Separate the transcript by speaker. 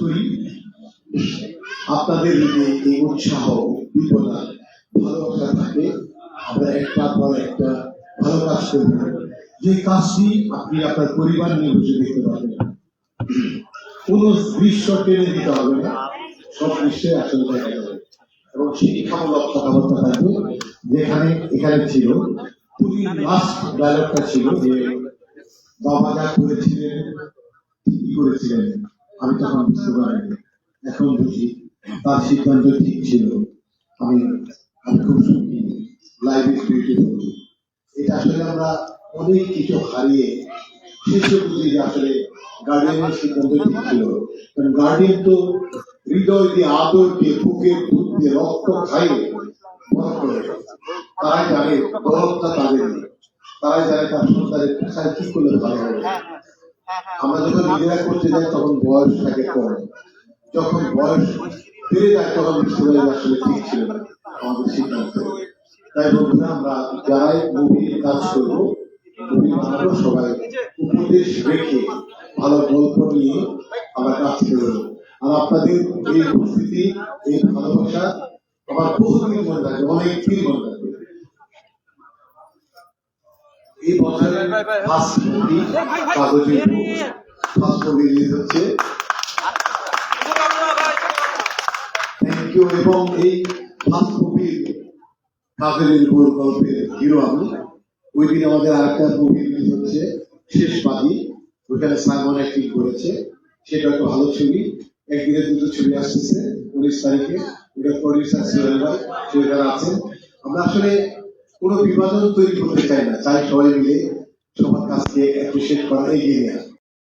Speaker 1: করি, আপনাদের এই উৎসাহ থাকে। আমরা একটা পর একটা ভালো কাজ যে কাজটি আপনি আপনার পরিবার নিয়ে বসে দেখতে পারবেন। কোন দৃশ্য টেনে দিতে হবে না। সব দৃশ্যে আসলে দেখা যাবে। এবং শিক্ষামূলক কথাবার্তা থাকবে। যেখানে এখানে ছিল লাস্ট ডায়লগটা ছিল যে বাবা যা করেছিলেন, ঠিকই করেছিলেন। আমি তখন বুঝতে পারিনি। এখন বুঝি তার সিদ্ধান্ত ঠিক ছিল। আমি আমি খুব সুখী। লাইফ ইজ বিউটিফুল এটা আসলে আমরা অনেক কিছু হারিয়ে বুঝি যে আসলে গার্ডিয়ানের সিদ্ধান্ত ঠিক ছিল। কারণ গার্ডিয়ান তো হৃদয় দিয়ে আদর দিয়ে বুকের দুধ দিয়ে রক্ত খাইয়ে তারাই জানে দরদটা তাদের তারাই জানে তার সন্তানের কোথায় কি করলে ভালো হবে। আমরা যখন নিজেরা করতে যাই তখন বয়স থাকে কম। যখন বয়স বেড়ে যায় তখন বুঝতে পারি যে আসলে ঠিক ছিল না। আমাদের সিদ্ধান্ত। তাই বন্ধুরা আমরা যারাই মুভি কাজ করব মুভি বানাবো সবাই উপদেশ রেখে ভালো গল্প নিয়ে আমরা কাজ করব আর আপনাদের এই উপস্থিতি এই ভালোবাসা আমার বহুদিন মনে থাকে অনেক দিন মনে থাকবে এই বছরের ফার্স্ট মুভি কাগজে ফার্স্ট মুভি রিলিজ হচ্ছে। থ্যাংক ইউ এবং এই ফার্স্ট মুভির কাগজের উপর গল্পের হিরো আমি। ওই দিন আমাদের আরেকটা মুভি রিলিজ হচ্ছে শেষ বাদী ওইখানে সাইমন অ্যাক্টিং করেছে। সেটা একটা ভালো ছবি। একদিনে দুটো ছবি আসতেছে উনিশ তারিখে। ওটা প্রডিউসার ভাই সেখানে আছেন। আমরা আসলে কোনো বিভাজন তৈরি করতে চাই না। চাই সবাই মিলে সবার কাছকে অ্যাপ্রিসিয়েট করা এগিয়ে নেওয়া